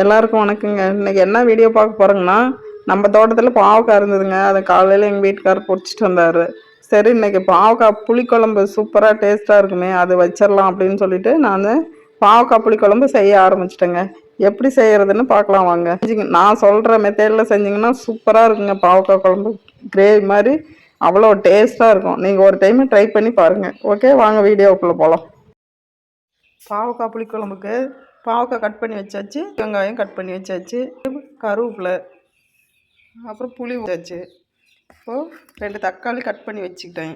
எல்லாருக்கும் வணக்கங்க. இன்னைக்கு என்ன வீடியோ பார்க்க போறோங்கன்னா நம்ம தோட்டத்தில் பாவக்காய் இருந்ததுங்க. அதை காலையில் எங்கள் வீட்டுக்காரர் பொறிச்சிட்டு வந்தார். சரி இன்னைக்கு பாவக்காய் புளிக்குழம்பு சூப்பராக டேஸ்ட்டாக இருக்குமே அது வச்சிடலாம் அப்படின்னு சொல்லிட்டு நான் பாவக்காய் புளிக்குழம்பு செய்ய ஆரம்பிச்சிட்டேங்க. எப்படி செய்கிறதுன்னு பார்க்கலாம் வாங்க. நான் சொல்கிற மெத்தேடில் செஞ்சிங்கன்னா சூப்பராக இருக்குங்க பாவக்காய் குழம்பு. கிரேவி மாதிரி அவ்வளோ டேஸ்ட்டாக இருக்கும். நீங்கள் ஒரு டைம் ட்ரை பண்ணி பாருங்கள் ஓகே வாங்க வீடியோக்குள்ளே போகலாம் பாவக்காய் புளிக்குழம்புக்கு பாவக்காய் கட் பண்ணி வச்சாச்சு வெங்காயம் கட் பண்ணி வச்சாச்சு கருவேப்பிலை அப்புறம் புளி வச்சாச்சு. இப்போது ரெண்டு தக்காளி கட் பண்ணி வச்சுக்கிட்டேன்.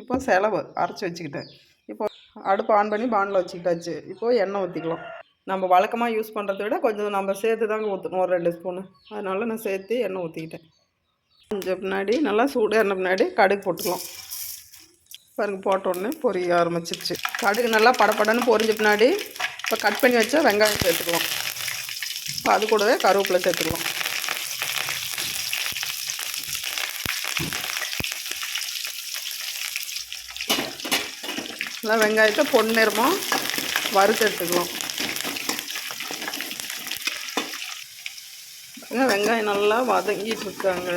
இப்போ செலவு அரைச்சி வச்சுக்கிட்டேன். இப்போ அடுப்பு ஆன் பண்ணி பானில் வச்சுக்கிட்டாச்சு. இப்போது எண்ணெய் ஊற்றிக்கலாம் நம்ம வழக்கமாக யூஸ் பண்ணுறத விட கொஞ்சம் நம்ம சேர்த்து தாங்க ஊற்றணும் ஒரு ரெண்டு ஸ்பூனு அதனால் நான் சேர்த்து எண்ணெய் ஊற்றிக்கிட்டேன் கொஞ்சம் பின்னாடி நல்லா சூடு எண்ணெய் பின்னாடி கடுகு போட்டுக்கலாம். பாருங்க போட்ட உடனே பொரிய ஆரம்பிச்சிருச்சு. கடுகு நல்லா படபடன்னு பொரிஞ்ச பின்னாடி இப்போ கட் பண்ணி வச்சா வெங்காயம் சேர்த்துக்கலாம். இப்போ அது கூடவே கருவேப்பிலை சேர்த்துக்கலாம். நல்லா வெங்காயத்தை பொன்னிறமாக வறுத்து எடுத்துக்கலாம். வெங்காயம் நல்லா வதங்கிட்டு இருக்காங்க.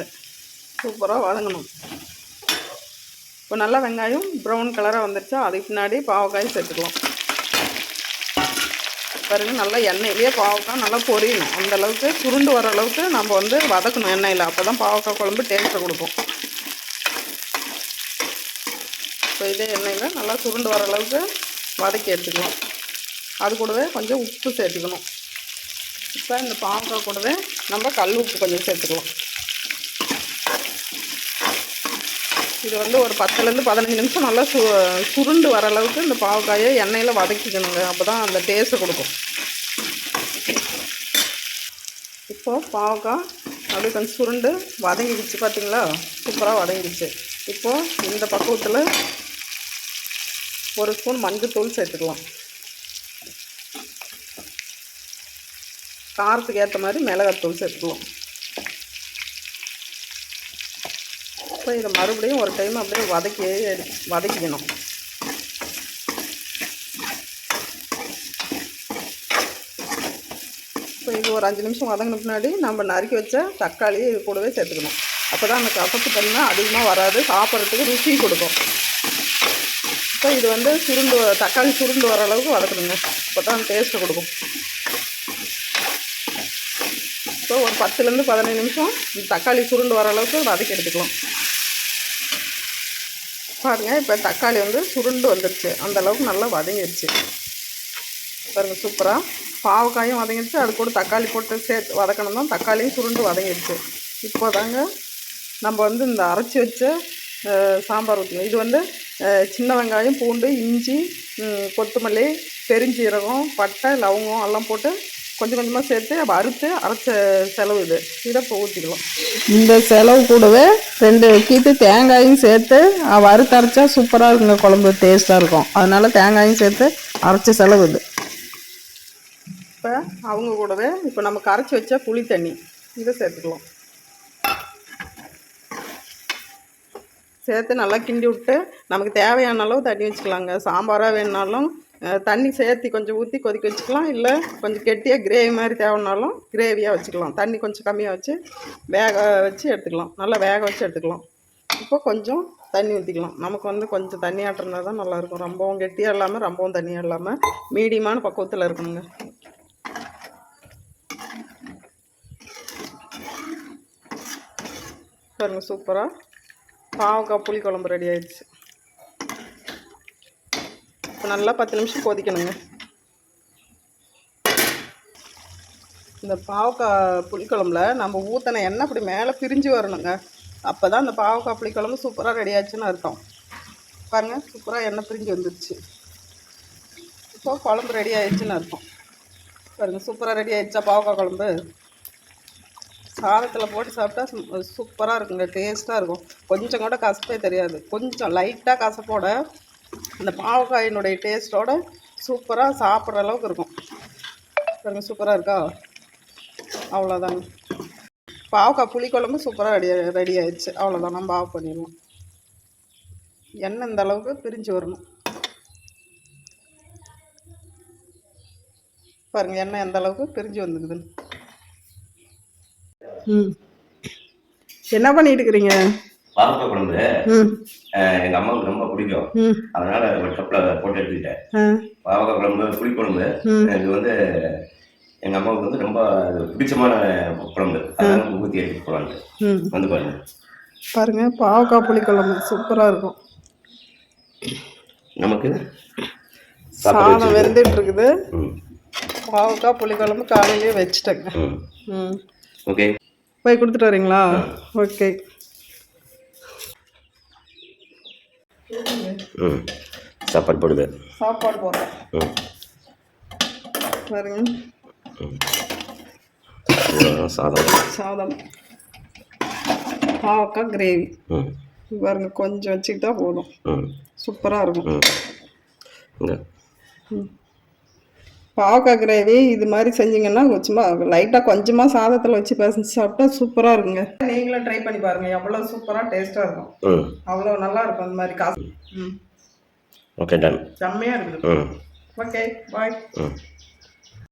சூப்பராக வதங்கணும். இப்போ நல்லா வெங்காயம் ப்ரௌன் கலராக வந்துருச்சா அதுக்கு பின்னாடி பாவக்காய் சேர்த்துக்கலாம். பாருங்க நல்லா எண்ணெயிலேயே பாவக்காய் நல்லா பொரியணும். அந்தளவுக்கு சுருண்டு வர அளவுக்கு நம்ம வந்து வதக்கணும் எண்ணெயில். அப்போ தான் பாவக்காய் குழம்பு டேஸ்ட்டை கொடுக்கும். இப்போ இதே எண்ணெயில் நல்லா சுருண்டு வர அளவுக்கு வதக்கி எடுத்துக்கணும் அது கூடவே கொஞ்சம் உப்பு சேர்த்துக்கணும். இப்போ இந்த பாவக்காய் கூடவே நம்ம கல் உப்பு கொஞ்சம் சேர்த்துக்கலாம். இது வந்து ஒரு பத்துலேருந்து பதினஞ்சு நிமிஷம் நல்லா சு சுருண்டு வர அளவுக்கு இந்த பாவக்காயை எண்ணெயில் வதக்கிக்கணுங்க. அப்போ தான் அந்த டேஸ்ட்டு கொடுக்கும். இப்போது பாவக்காய் அப்படியே கொஞ்சம் சுருண்டு வதங்கிடுச்சு பார்த்தீங்களா சூப்பராக வதங்கிடுச்சு. இப்போது இந்த பக்குவத்தில் ஒரு ஸ்பூன் மஞ்சத்தூள் சேர்த்துக்கலாம். காரத்துக்கு ஏற்ற மாதிரி மிளகாத்தூள் சேர்த்துக்கலாம். இப்போ இதை மறுபடியும் ஒரு டைம் அப்படியே வதக்கி வதக்கிக்கணும். இப்போ இது ஒரு அஞ்சு நிமிஷம் வதங்கின பின்னாடி நம்ம நறுக்கி வச்ச தக்காளியை இது கூடவே சேர்த்துக்கணும். அப்போ தான் அந்த கசப்பு தன்மை அதிகமாக வராது. சாப்பிட்றதுக்கு ருசி கொடுக்கும். இப்போ இது வந்து சுருண்டு வ- தக்காளி சுருண்டு வர அளவுக்கு வதக்கணுங்க. அப்போ தான் டேஸ்ட்டு கொடுக்கும். இப்போ ஒரு பத்துலேருந்து பதினஞ்சு நிமிஷம் தக்காளி சுருண்டு வர அளவுக்கு வதக்கி எடுத்துக்கலாம். பாருங்கள் இப்போ தக்காளி வந்து சுருண்டு வந்துருச்சு. அந்த அளவுக்கு நல்லா வதங்கிடுச்சு பாருங்கள் சூப்பராக பாவக்காயும் வதங்கிடுச்சு அது கூட தக்காளி போட்டு சேர்த்து வதக்கணும் தான். தக்காளியும் சுருண்டு வதங்கிடுச்சு இப்போ தாங்க நம்ம வந்து இந்த அரைச்சி வச்ச சாம்பார் ஊற்றணும் இது வந்து சின்ன வெங்காயம் பூண்டு இஞ்சி கொத்தமல்லி பெருஞ்சீரகம் பட்டை லவங்கம் எல்லாம் போட்டு கொஞ்சம் கொஞ்சமாக சேர்த்து வறுத்து அரைச்ச செலவு இது. இதை இப்போ ஊற்றிக்கலாம் இந்த செலவு கூடவே ரெண்டு கீத்து தேங்காயும் சேர்த்து வறுத்து அரைச்சா சூப்பராக இருக்குங்க குழம்பு டேஸ்ட்டாக இருக்கும். அதனால தேங்காயும் சேர்த்து அரைச்ச செலவு இது. இப்போ அவங்க கூடவே இப்போ நம்ம கரைச்சி வச்ச புளி தண்ணி இதை சேர்த்துக்கலாம். சேர்த்து நல்லா கிண்டி விட்டு நமக்கு தேவையான அளவு தண்ணி வச்சுக்கலாங்க. சாம்பாராக வேணுனாலும் தண்ணி சேர்த்து கொஞ்சம் ஊற்றி கொதிக்க வச்சுக்கலாம். இல்லை கொஞ்சம் கெட்டியாக கிரேவி மாதிரி தேவைனாலும் கிரேவியாக வச்சுக்கலாம். தண்ணி கொஞ்சம் கம்மியாக வச்சு வேக வச்சு எடுத்துக்கலாம். நல்லா வேக வச்சு எடுத்துக்கலாம். இப்போ கொஞ்சம் தண்ணி ஊற்றிக்கலாம் நமக்கு வந்து கொஞ்சம் தண்ணி இருந்தால் தான் நல்லாயிருக்கும். ரொம்பவும் கெட்டியாக இல்லாமல் ரொம்பவும் தண்ணியாக இல்லாமல் மீடியமான பக்குவத்தில் இருக்கணுங்க. பாருங்கள் சூப்பராக பாவக்காய் புளி குழம்பு ரெடி ஆயிடுச்சு. இப்போ நல்லா பத்து நிமிஷம் கொதிக்கணுங்க. இந்த பாவக்காய் புளிக்குழம்புல நம்ம ஊற்றின எண்ணெய் அப்படி மேலே பிரிஞ்சு வரணுங்க. அப்போ தான் இந்த பாவக்காய் புளிக்குழம்பு சூப்பராக ரெடி ஆச்சுன்னு அர்த்தம். பாருங்கள் சூப்பராக எண்ணெய் பிரிஞ்சு வந்துடுச்சு இப்போ குழம்பு ரெடி ஆயிடுச்சுன்னு அர்த்தம். பாருங்கள் சூப்பராக ரெடி ஆயிடுச்சா பாவக்காய் குழம்பு? சாதத்தில் போட்டு சாப்பிட்டா சூப்பராக இருக்குங்க டேஸ்ட்டாக இருக்கும். கொஞ்சம் கூட கசப்பே தெரியாது. கொஞ்சம் லைட்டாக கசப்போட இந்த பாவக்காயினுடைய டேஸ்ட்டோட சூப்பராக சாப்பிட்ற அளவுக்கு இருக்கும். பாருங்க சூப்பராக இருக்கா? அவ்வளோதாங்க பாவக்காய் புளிக்குழம்பு சூப்பராக ரெடி ரெடி ஆயிடுச்சு. அவ்வளோதான் நம்ம ஆஃப் பண்ணிடலாம். எண்ணெய் இந்த அளவுக்கு பிரிஞ்சு வரணும். பாருங்க எண்ணெய் எந்த அளவுக்கு பிரிஞ்சு வந்துக்குதுன்னு. ம். என்ன பண்ணிட்டு இருக்கிறீங்க? பாவக்காய் குழம்பு எங்க அம்மாவுக்கு ரொம்ப பிடிக்கும். அதனால ஒரு கப்ல போட்டு எடுத்துக்கிட்டேன். ஆ. பாவக்காய் குழம்பு புளிக்குழம்பு இது வந்து எங்க அம்மாவுக்கு வந்து ரொம்ப பிடிச்சமான குழம்பு. அதனால ஊற்றி எடுத்துட்டு போறாங்க வந்து பாருங்க. பாருங்க பாவக்காய் புளிக்குழம்பு சூப்பராக இருக்கும். நமக்கு சாதம் வெந்துட்டு இருக்குது பாவக்காய் புளிக்குழம்பு காலையிலேயே வச்சுட்டேங்க. ஓகே. போய் கொடுத்துட்டு வரீங்களா? ஓகே. ம். சாப்பாடு போடுது. சாப்பாடு போடுறேன். ம். பாருங்க. சாதம். சாதம். பாவக்காய் கிரேவி. ம். பாருங்க கொஞ்சம் வச்சுக்கிட்டா போதும். ம். சூப்பராக இருக்கும். ம். பாவக்காய் கிரேவி இது மாதிரி செஞ்சீங்கன்னா சும்மா லைட்டாக கொஞ்சமாக சாதத்தில் வச்சு பிசைஞ்சு சாப்பிட்டா சூப்பராக இருக்குங்க. நீங்களும் ட்ரை பண்ணி பாருங்க. எவ்வளோ சூப்பராக டேஸ்ட்டாக இருக்கும். அவ்வளோ நல்லா இருக்கும் அந்த மாதிரி காசு. ம். ஓகே டன் செம்மையாக இருக்குது. ம். ஓகே பாய் ம்.